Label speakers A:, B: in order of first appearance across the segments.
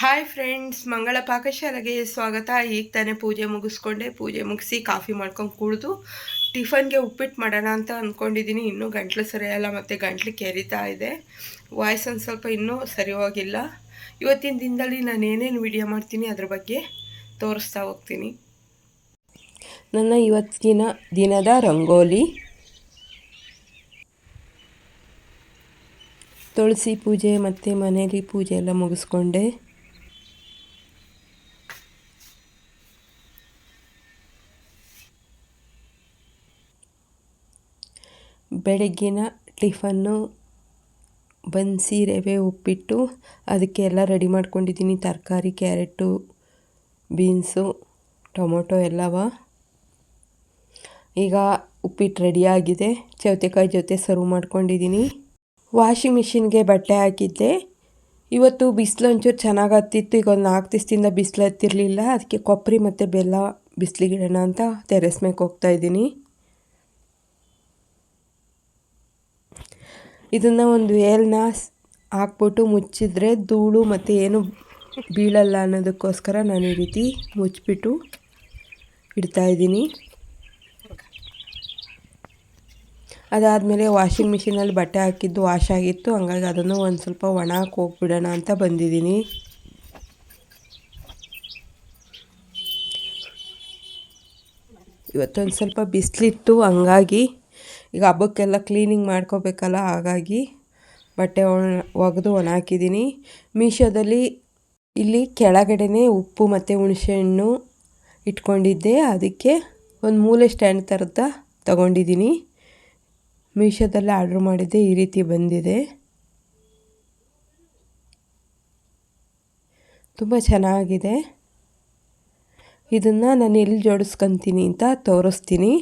A: Hi friends ಮಂಗಳ ಪಾಕಶಾಲೆಗೆ ಸ್ವಾಗತ ಈಗ ತಾನೇ ಪೂಜೆ ಮುಗಿಸ್ಕೊಂಡೆ ಪೂಜೆ ಮುಗಿಸಿ ಕಾಫಿ ಮಾಡ್ಕೊಂಡು ಕುಡಿದು ಟಿಫನ್ಗೆ ಉಪ್ಪಿಟ್ಟು ಮಾಡೋಣ ಅಂತ ಅಂದ್ಕೊಂಡಿದ್ದೀನಿ ಇನ್ನೂ ಗಂಟ್ಲು ಸರಿಯಲ್ಲ ಮತ್ತು ಗಂಟ್ಲು ಕೆರಿತಾ ಇದೆ ವಾಯ್ಸ್ ಒಂದು ಸ್ವಲ್ಪ ಇನ್ನೂ ಸರಿ ಹೋಗಿಲ್ಲ ಇವತ್ತಿನ ದಿನದಲ್ಲಿ ನಾನು ಏನೇನು ವಿಡಿಯೋ ಮಾಡ್ತೀನಿ ಅದ್ರ ಬಗ್ಗೆ ತೋರಿಸ್ತಾ ಹೋಗ್ತೀನಿ ನನ್ನ ಇವತ್ತಿನ ದಿನದ ರಂಗೋಲಿ ತುಳಸಿ ಪೂಜೆ ಮತ್ತು ಮನೇಲಿ ಪೂಜೆ ಎಲ್ಲ ಮುಗಿಸ್ಕೊಂಡೆ ಬೆಳಗ್ಗಿನ ಟಿಫನ್ನು ಬನ್ಸಿ ರವೆ ಉಪ್ಪಿಟ್ಟು ಅದಕ್ಕೆ ಎಲ್ಲ ರೆಡಿ ಮಾಡ್ಕೊಂಡಿದ್ದೀನಿ. ತರಕಾರಿ, ಕ್ಯಾರೆಟು, ಬೀನ್ಸು, ಟೊಮೊಟೊ ಎಲ್ಲವ. ಈಗ ಉಪ್ಪಿಟ್ಟು ರೆಡಿಯಾಗಿದೆ ಚೌತೆಕಾಯಿ ಜೊತೆ ಸರ್ವ್ ಮಾಡ್ಕೊಂಡಿದ್ದೀನಿ. ವಾಷಿಂಗ್ ಮಿಷಿನ್ಗೆ ಬಟ್ಟೆ ಹಾಕಿದ್ದೆ. ಇವತ್ತು ಬಿಸಿಲು ಒಂಚೂರು ಚೆನ್ನಾಗಿ ಹತ್ತಿತ್ತು ಈಗ ಒಂದು ನಾಲ್ಕು ದಿವಸದಿಂದ ಬಿಸಿಲು ಹತ್ತಿರಲಿಲ್ಲ. ಅದಕ್ಕೆ ಕೊಬ್ಬರಿ ಮತ್ತು ಬೆಲ್ಲ, ಬಿಸಿಲಿಗಿಡೋಣ ಅಂತ ಮೇಲೆ ಹೋಗ್ತಾಯಿದ್ದೀನಿ ಇದನ್ನು ಒಂದು ಏಲನ್ನ ಹಾಕ್ಬಿಟ್ಟು ಮುಚ್ಚಿದ್ರೆ ಧೂಳು ಮತ್ತು ಏನು ಬೀಳಲ್ಲ ಅನ್ನೋದಕ್ಕೋಸ್ಕರ ನಾನು ಈ ರೀತಿ ಮುಚ್ಚಿಬಿಟ್ಟು ಇಡ್ತಾಯಿದ್ದೀನಿ ಅದಾದಮೇಲೆ ವಾಷಿಂಗ್ ಮಿಷಿನಲ್ಲಿ ಬಟ್ಟೆ ಹಾಕಿದ್ದು ವಾಶ್ ಆಗಿತ್ತು. ಹಂಗಾಗಿ ಅದನ್ನು ಒಂದು ಸ್ವಲ್ಪ ಒಣ ಹೋಗ್ಬಿಡೋಣ ಅಂತ ಬಂದಿದ್ದೀನಿ. ಇವತ್ತೊಂದು ಸ್ವಲ್ಪ ಬಿಸಿಲಿತ್ತು, ಹಂಗಾಗಿ ಈಗ ಹಬ್ಬಕ್ಕೆಲ್ಲ ಕ್ಲೀನಿಂಗ್ ಮಾಡ್ಕೋಬೇಕಲ್ಲ, ಹಾಗಾಗಿ ಬಟ್ಟೆ ಒಗೆದು ಒಣ ಹಾಕಿದ್ದೀನಿ. ಮೀಶೋದಲ್ಲಿ ಇಲ್ಲಿ ಕೆಳಗಡೆನೇ ಉಪ್ಪು ಮತ್ತು ಹುಣಸೆಹಣ್ಣು ಇಟ್ಕೊಂಡಿದ್ದೆ. ಅದಕ್ಕೆ ಒಂದು ಮೂಲೆ ಸ್ಟ್ಯಾಂಡ್ ಥರದ ತಗೊಂಡಿದ್ದೀನಿ. ಮೀಶೋದಲ್ಲಿ ಆರ್ಡ್ರ್ ಮಾಡಿದ್ದೆ, ಈ ರೀತಿ ಬಂದಿದೆ. ತುಂಬ ಚೆನ್ನಾಗಿದೆ. ಇದನ್ನು ನಾನು ಎಲ್ಲಿ ಜೋಡಿಸ್ಕೊತೀನಿ ಅಂತ ತೋರಿಸ್ತೀನಿ.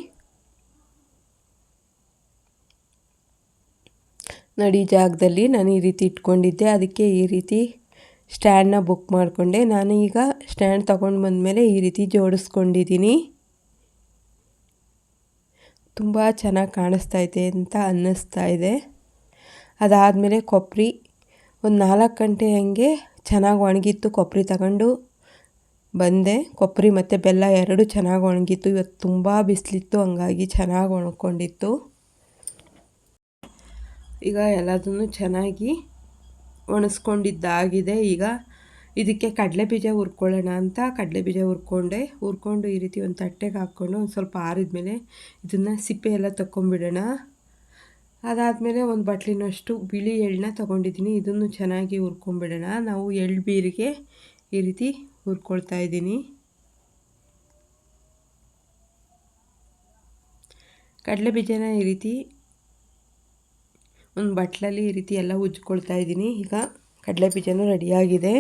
A: ನಡಿ ಜಾಗದಲ್ಲಿ ನಾನು ಈ ರೀತಿ ಇಟ್ಕೊಂಡಿದ್ದೆ. ಅದಕ್ಕೆ ಈ ರೀತಿ ಸ್ಟ್ಯಾಂಡನ್ನ ಬುಕ್ ಮಾಡಿಕೊಂಡೆ. ನಾನು ಈಗ ಸ್ಟ್ಯಾಂಡ್ ತೊಗೊಂಡು ಬಂದಮೇಲೆ ಈ ರೀತಿ ಜೋಡಿಸ್ಕೊಂಡಿದ್ದೀನಿ. ತುಂಬ ಚೆನ್ನಾಗಿ ಕಾಣಿಸ್ತಾ ಇದೆ ಅಂತ ಅನ್ನಿಸ್ತಾ ಇದೆ. ಅದಾದಮೇಲೆ ಕೊಬ್ಬರಿ ಒಂದು ನಾಲ್ಕು ಗಂಟೆ ಹಂಗೆ ಚೆನ್ನಾಗಿ ಒಣಗಿತ್ತು ಕೊಬ್ಬರಿ ತಗೊಂಡು ಬಂದೆ. ಕೊಬ್ಬರಿ ಮತ್ತು ಬೆಲ್ಲ ಎರಡು ಚೆನ್ನಾಗಿ ಒಣಗಿತ್ತು. ಇವತ್ತು ತುಂಬ ಬಿಸಿಲಿತ್ತು, ಹಂಗಾಗಿ ಚೆನ್ನಾಗಿ ಒಣಕೊಂಡಿತ್ತು. ಈಗ ಎಲ್ಲದನ್ನು ಚೆನ್ನಾಗಿ ಒಣಸ್ಕೊಂಡಿದ್ದಾಗಿದೆ. ಈಗ ಇದಕ್ಕೆ ಕಡಲೆ ಬೀಜ ಹುರ್ಕೊಳ್ಳೋಣ ಅಂತ ಕಡಲೆ ಬೀಜ ಹುರ್ಕೊಂಡೆ. ಹುರ್ಕೊಂಡು ಈ ರೀತಿ ಒಂದು ತಟ್ಟೆಗೆ ಹಾಕ್ಕೊಂಡು ಒಂದು ಸ್ವಲ್ಪ ಆರಿದ್ಮೇಲೆ ಇದನ್ನು ಸಿಪ್ಪೆ ಎಲ್ಲ ತಗೊಂಬಿಡೋಣ ಅದಾದಮೇಲೆ ಒಂದು ಬಟ್ಲಿನಷ್ಟು ಬಿಳಿ ಎಳ್ಳನ್ನ ತೊಗೊಂಡಿದ್ದೀನಿ. ಇದನ್ನು ಚೆನ್ನಾಗಿ ಹುರ್ಕೊಂಬಿಡೋಣ. ನಾವು ಎಳ್ಳು ಬೀರಿಗೆ ಈ ರೀತಿ ಹುರ್ಕೊಳ್ತಾ ಇದ್ದೀನಿ. ಕಡಲೆ ಬೀಜನ ಈ ರೀತಿ ಒಂದು ಬಟ್ಲಲ್ಲಿ ಈ ರೀತಿ ಎಲ್ಲ ಉಜ್ಕೊಳ್ತಾ ಇದ್ದೀನಿ. ಈಗ ಕಡಲೆ ಬೀಜನೂ ರೆಡಿಯಾಗಿದೆ.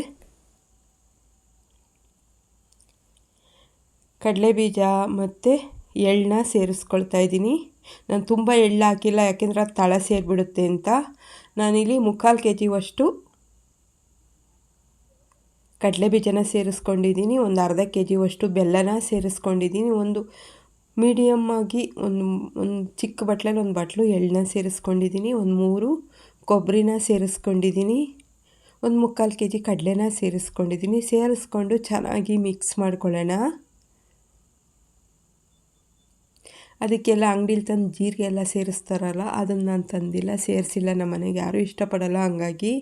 A: ಕಡಲೆ ಬೀಜ ಮತ್ತು ಎಳ್ಳನ್ನ ಸೇರಿಸ್ಕೊಳ್ತಾ ಇದ್ದೀನಿ. ನಾನು ತುಂಬ ಎಳ್ಳು ಹಾಕಿಲ್ಲ, ಯಾಕೆಂದರೆ ಅದು ತಳ ಸೇರಿಬಿಡುತ್ತೆ ಅಂತ. ನಾನಿಲ್ಲಿ ಮುಕ್ಕಾಲು ಕೆ ಜಿವಷ್ಟು ಕಡಲೆ ಬೀಜನ ಸೇರಿಸ್ಕೊಂಡಿದ್ದೀನಿ. ಒಂದು ಅರ್ಧ ಕೆ ಜಿವಷ್ಟು ಬೆಲ್ಲನ ಸೇರಿಸ್ಕೊಂಡಿದ್ದೀನಿ. ಒಂದು ಮೀಡಿಯಮ್ ಆಗಿ ಒಂದು ಒಂದು ಚಿಕ್ಕ ಬಟ್ಲಲ್ಲಿ ಒಂದು ಬಟ್ಲು ಎಳ್ಳನ್ನ ಸೇರಿಸ್ಕೊಂಡಿದ್ದೀನಿ, ಒಂದು ಮೂರು ಕೊಬ್ಬರಿನ ಸೇರಿಸ್ಕೊಂಡಿದ್ದೀನಿ, ಒಂದು ಮುಕ್ಕಾಲು ಕೆ ಜಿ ಕಡಲೆನ ಸೇರಿಸ್ಕೊಂಡಿದ್ದೀನಿ. ಸೇರಿಸ್ಕೊಂಡು ಚೆನ್ನಾಗಿ ಮಿಕ್ಸ್ ಮಾಡ್ಕೊಳ್ಳೋಣ. ಅದಕ್ಕೆಲ್ಲ ಅಂಗಡಿಲಿ ತಂದು ಜೀರಿಗೆ ಎಲ್ಲ ಸೇರಿಸ್ತಾರಲ್ಲ, ಅದನ್ನು ನಾನು ತಂದಿಲ್ಲ, ಸೇರಿಸಿಲ್ಲ, ನಮ್ಮ ಮನೆಗೆ ಯಾರೂ ಇಷ್ಟಪಡಲ್ಲ, ಹಂಗಾಗಿ.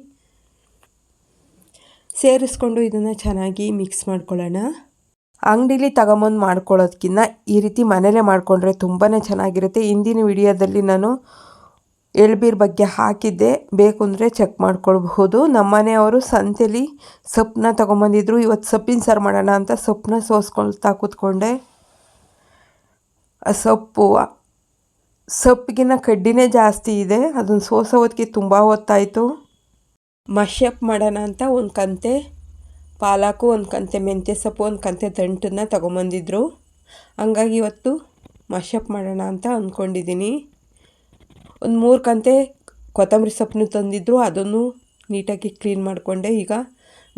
A: ಸೇರಿಸ್ಕೊಂಡು ಇದನ್ನು ಚೆನ್ನಾಗಿ ಮಿಕ್ಸ್ ಮಾಡ್ಕೊಳ್ಳೋಣ. ಅಂಗಡೀಲಿ ತಗೊಂಬಂದು ಮಾಡ್ಕೊಳ್ಳೋದಕ್ಕಿಂತ ಈ ರೀತಿ ಮನೇಲೇ ಮಾಡಿಕೊಂಡ್ರೆ ತುಂಬಾ ಚೆನ್ನಾಗಿರುತ್ತೆ. ಹಿಂದಿನ ವಿಡಿಯೋದಲ್ಲಿ ನಾನು ಎಳ್ಬೀರ್ ಬಗ್ಗೆ ಹಾಕಿದ್ದೆ. ಬೇಕು ಅಂದರೆ ಚೆಕ್ ಮಾಡ್ಕೊಳ್ಬಹುದು. ನಮ್ಮನೆಯವರು ಸಂತೆಲಿ ಸೊಪ್ಪನ್ನ ತೊಗೊಂಬಂದಿದ್ರು. ಇವತ್ತು ಸೊಪ್ಪಿನ ಸಾರು ಮಾಡೋಣ ಅಂತ ಸೊಪ್ಪನ್ನ ಸೋಸ್ಕೊಳ್ತಾ ಕೂತ್ಕೊಂಡೆ. ಸೊಪ್ಪು ಸೊಪ್ಪಿಗಿನ ಕಡ್ಡಿನೇ ಜಾಸ್ತಿ ಇದೆ. ಅದನ್ನು ಸೋಸೋದಕ್ಕೆ ತುಂಬ ಹೊತ್ತಾಯಿತು. ಮಶಪ್ ಮಾಡೋಣ ಅಂತ ಒಂದು ಕಂತೆ. ಪಾಲಾಕು ಒಂದು ಕಂತೆ ಮೆಂತ್ಯ ಸೊಪ್ಪು ಒಂದು ಕಂತೆ ದಂಟನ್ನು ತೊಗೊಂಬಂದಿದ್ರು. ಹಂಗಾಗಿ ಇವತ್ತು ಮಶಪ್ ಮಾಡೋಣ ಅಂತ ಅಂದ್ಕೊಂಡಿದ್ದೀನಿ ಒಂದು ಮೂರು ಕಂತೆ ಕೊತ್ತಂಬರಿ ಸೊಪ್ಪನ್ನು ತಂದಿದ್ರು, ಅದನ್ನು ನೀಟಾಗಿ ಕ್ಲೀನ್ ಮಾಡಿಕೊಂಡೆ. ಈಗ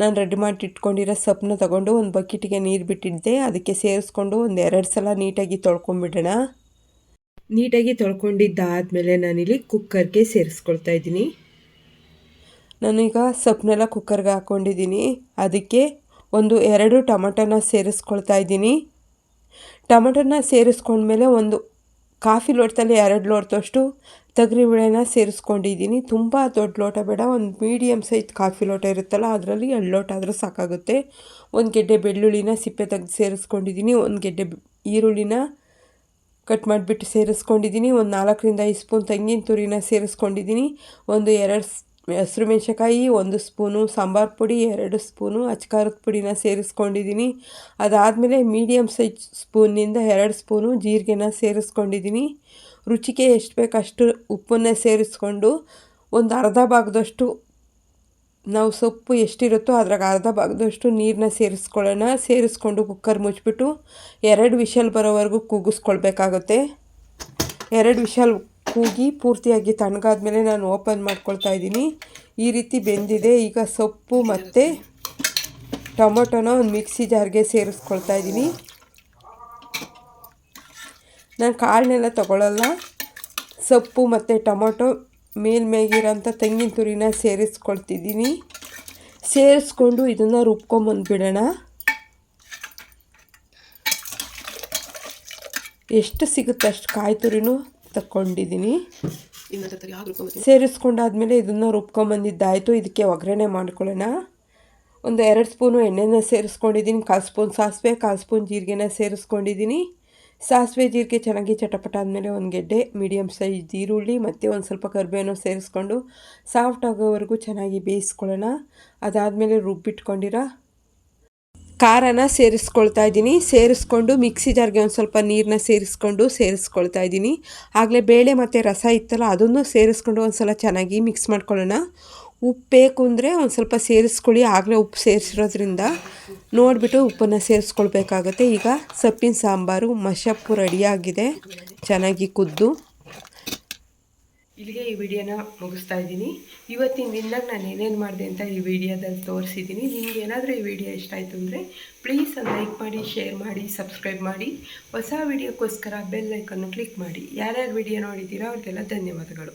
A: ನಾನು ರೆಡಿ ಮಾಡಿ ಇಟ್ಕೊಂಡಿರೋ ಸೊಪ್ಪನ್ನ ತೊಗೊಂಡು ಒಂದು ಬಕೆಟಿಗೆ ನೀರು ಬಿಟ್ಟಿದ್ದೆ. ಅದಕ್ಕೆ ಸೇರಿಸ್ಕೊಂಡು ಒಂದು ಎರಡು ಸಲ ನೀಟಾಗಿ ತೊಳ್ಕೊಂಬಿಡೋಣ. ನೀಟಾಗಿ ತೊಳ್ಕೊಂಡಿದ್ದಾದಮೇಲೆ ನಾನಿಲ್ಲಿ ಕುಕ್ಕರ್ಗೆ ಸೇರಿಸ್ಕೊಳ್ತಾ ಇದ್ದೀನಿ. ನಾನೀಗ ಸೊಪ್ಪನ್ನೆಲ್ಲ ಕುಕ್ಕರ್ಗೆ ಹಾಕ್ಕೊಂಡಿದ್ದೀನಿ. ಅದಕ್ಕೆ ಒಂದು ಎರಡು ಟೊಮಟೊನ ಸೇರಿಸ್ಕೊಳ್ತಾ ಇದ್ದೀನಿ. ಟೊಮಟೊನ ಸೇರಿಸ್ಕೊಂಡ್ಮೇಲೆ ಒಂದು ಕಾಫಿ ಲೋಟದಲ್ಲಿ ಎರಡು ಲೋಟದಷ್ಟು ತೊಗರಿಬೇಳೆನ ಸೇರಿಸ್ಕೊಂಡಿದ್ದೀನಿ. ತುಂಬ ದೊಡ್ಡ ಲೋಟ ಬೇಡ, ಒಂದು ಮೀಡಿಯಮ್ ಸೈಜ್ ಕಾಫಿ ಲೋಟ ಇರುತ್ತಲ್ಲ, ಅದರಲ್ಲಿ ಎರಡು ಲೋಟ ಆದರೂ ಸಾಕಾಗುತ್ತೆ. ಒಂದು ಗೆಡ್ಡೆ ಬೆಳ್ಳುಳ್ಳಿನ ಸಿಪ್ಪೆ ತೆಗೆದು ಸೇರಿಸ್ಕೊಂಡಿದ್ದೀನಿ. ಒಂದು ಗೆಡ್ಡೆ ಈರುಳ್ಳಿನ ಕಟ್ ಮಾಡಿಬಿಟ್ಟು ಸೇರಿಸ್ಕೊಂಡಿದ್ದೀನಿ. ಒಂದು ನಾಲ್ಕರಿಂದ ಐದು ಸ್ಪೂನ್ ತೆಂಗಿನ ತುರಿನ ಸೇರಿಸ್ಕೊಂಡಿದ್ದೀನಿ. ಒಂದು ಎರಡು ಹಸಿರು ಮೆಣಸಿನ್ಕಾಯಿ, ಒಂದು ಸ್ಪೂನು ಸಾಂಬಾರು ಪುಡಿ, ಎರಡು ಸ್ಪೂನು ಅಚ್ಕಾರದ ಪುಡಿನ ಸೇರಿಸ್ಕೊಂಡಿದ್ದೀನಿ. ಅದಾದಮೇಲೆ ಮೀಡಿಯಮ್ ಸೈಜ್ ಸ್ಪೂನಿಂದ ಎರಡು ಸ್ಪೂನು ಜೀರಿಗೆನ ಸೇರಿಸ್ಕೊಂಡಿದ್ದೀನಿ. ರುಚಿಗೆ ಎಷ್ಟು ಬೇಕಷ್ಟು ಉಪ್ಪನ್ನು ಸೇರಿಸ್ಕೊಂಡು ಒಂದು ಅರ್ಧ ಭಾಗದಷ್ಟು ನಾವು ಸೊಪ್ಪು ಎಷ್ಟಿರುತ್ತೋ ಅದ್ರಾಗ ಅರ್ಧ ಭಾಗದಷ್ಟು ನೀರನ್ನ ಸೇರಿಸ್ಕೊಳ್ಳೋಣ. ಸೇರಿಸ್ಕೊಂಡು ಕುಕ್ಕರ್ ಮುಚ್ಚಿಬಿಟ್ಟು ಎರಡು ವಿಷಲ್ ಬರೋವರೆಗೂ ಕೂಗಿಸ್ಕೊಳ್ಬೇಕಾಗುತ್ತೆ. ಎರಡು ವಿಷಲ್ ಕೂಗಿ ಪೂರ್ತಿಯಾಗಿ ತಣ್ಣಗಾದ್ಮೇಲೆ ನಾನು ಓಪನ್ ಮಾಡ್ಕೊಳ್ತಾ ಇದ್ದೀನಿ. ಈ ರೀತಿ ಬೆಂದಿದೆ. ಈಗ ಸೊಪ್ಪು ಮತ್ತು ಟೊಮೊಟೊನ ಒಂದು ಮಿಕ್ಸಿ ಜಾರ್ಗೆ ಸೇರಿಸ್ಕೊಳ್ತಾ ಇದ್ದೀನಿ. ನಾನು ಕಾಳನ್ನೆಲ್ಲ ತಗೊಳ್ಳಲ್ಲ ಸೊಪ್ಪು ಮತ್ತು ಟೊಮೊಟೊ ಮೇಲ್ಮೇಗಿರೋಂಥ ತೆಂಗಿನ ತುರಿನ ಸೇರಿಸ್ಕೊಳ್ತಿದ್ದೀನಿ. ಸೇರಿಸ್ಕೊಂಡು ಇದನ್ನು ರುಬ್ಕೊಂಬಂದ್ಬಿಡೋಣ ಎಷ್ಟು ಸಿಗುತ್ತೆ ಅಷ್ಟು ಕಾಯಿ ತುರಿನೂ? ತಗೊಂಡಿದ್ದೀನಿ ಸೇರಿಸ್ಕೊಂಡಾದ್ಮೇಲೆ ಇದನ್ನು ರುಬ್ಕೊಂಬಂದಿದ್ದಾಯಿತು. ಇದಕ್ಕೆ ಒಗ್ಗರಣೆ ಮಾಡ್ಕೊಳ್ಳೋಣ. ಒಂದು ಎರಡು ಸ್ಪೂನು ಎಣ್ಣೆನ ಸೇರಿಸ್ಕೊಂಡಿದ್ದೀನಿ. ಕಾಲು ಸ್ಪೂನ್ ಸಾಸಿವೆ ಕಾಲು ಸ್ಪೂನ್ ಜೀರಿಗೆನ ಸೇರಿಸ್ಕೊಂಡಿದ್ದೀನಿ. ಸಾಸಿವೆ ಜೀರಿಗೆ ಚೆನ್ನಾಗಿ ಚಟಪಟ ಆದಮೇಲೆ ಒಂದು ಗೆಡ್ಡೆ ಮೀಡಿಯಮ್ ಸೈಜ್ ಈರುಳ್ಳಿ ಮತ್ತು ಒಂದು ಸ್ವಲ್ಪ ಕರಿಬೇವನ್ನು ಸೇರಿಸ್ಕೊಂಡು ಸಾಫ್ಟ್ ಆಗೋವರೆಗೂ ಚೆನ್ನಾಗಿ ಬೇಯಿಸ್ಕೊಳ್ಳೋಣ. ಅದಾದಮೇಲೆ ರುಬ್ಬಿಟ್ಕೊಂಡಿರೋ ಖಾರನ ಸೇರಿಸ್ಕೊಳ್ತಾ ಇದ್ದೀನಿ. ಸೇರಿಸ್ಕೊಂಡು ಮಿಕ್ಸಿ ಜಾರ್ಗೆ ಒಂದು ಸ್ವಲ್ಪ ನೀರನ್ನ ಸೇರಿಸ್ಕೊಂಡು ಸೇರಿಸ್ಕೊಳ್ತಾ ಇದ್ದೀನಿ. ಆಗಲೇ ಬೇಳೆ ಮತ್ತು ರಸ ಇತ್ತಲ್ಲ, ಅದನ್ನು ಸೇರಿಸ್ಕೊಂಡು ಒಂದು ಸಲ ಚೆನ್ನಾಗಿ ಮಿಕ್ಸ್ ಮಾಡ್ಕೊಳ್ಳೋಣ. ಉಪ್ಪು ಬೇಕು ಅಂದರೆ ಒಂದು ಸ್ವಲ್ಪ ಸೇರಿಸ್ಕೊಳ್ಳಿ. ಆಗಲೇ ಉಪ್ಪು ಸೇರಿಸಿರೋದ್ರಿಂದ ನೋಡಿಬಿಟ್ಟು ಉಪ್ಪನ್ನು ಸೇರಿಸ್ಕೊಳ್ಬೇಕಾಗತ್ತೆ. ಈಗ ಸೊಪ್ಪಿನ ಸಾಂಬಾರು ಮಶಪ್ಪು ರೆಡಿಯಾಗಿದೆ ಚೆನ್ನಾಗಿ ಕುದ್ದು. ಇಲ್ಲಿಗೆ ಈ ವಿಡಿಯೋನ ಮುಗಿಸ್ತಾ ಇದ್ದೀನಿ. ಇವತ್ತಿನ ದಿನದಾಗ ನಾನು ಏನೇನು ಮಾಡಿದೆ ಅಂತ ಈ ವಿಡಿಯೋದಲ್ಲಿ ತೋರಿಸಿದ್ದೀನಿ. ನಿಮ್ಗೆ ಏನಾದರೂ ಈ ವಿಡಿಯೋ ಇಷ್ಟ ಆಯಿತು ಅಂದರೆ ಪ್ಲೀಸ್ ಲೈಕ್ ಮಾಡಿ ಶೇರ್ ಮಾಡಿ ಸಬ್ಸ್ಕ್ರೈಬ್ ಮಾಡಿ. ಹೊಸ ವಿಡಿಯೋಕ್ಕೋಸ್ಕರ ಬೆಲ್ ಲೈಕನ್ನು ಕ್ಲಿಕ್ ಮಾಡಿ. ಯಾರ್ಯಾರು ವಿಡಿಯೋ ನೋಡಿದ್ದೀರೋ ಅವ್ರಿಗೆಲ್ಲ ಧನ್ಯವಾದಗಳು.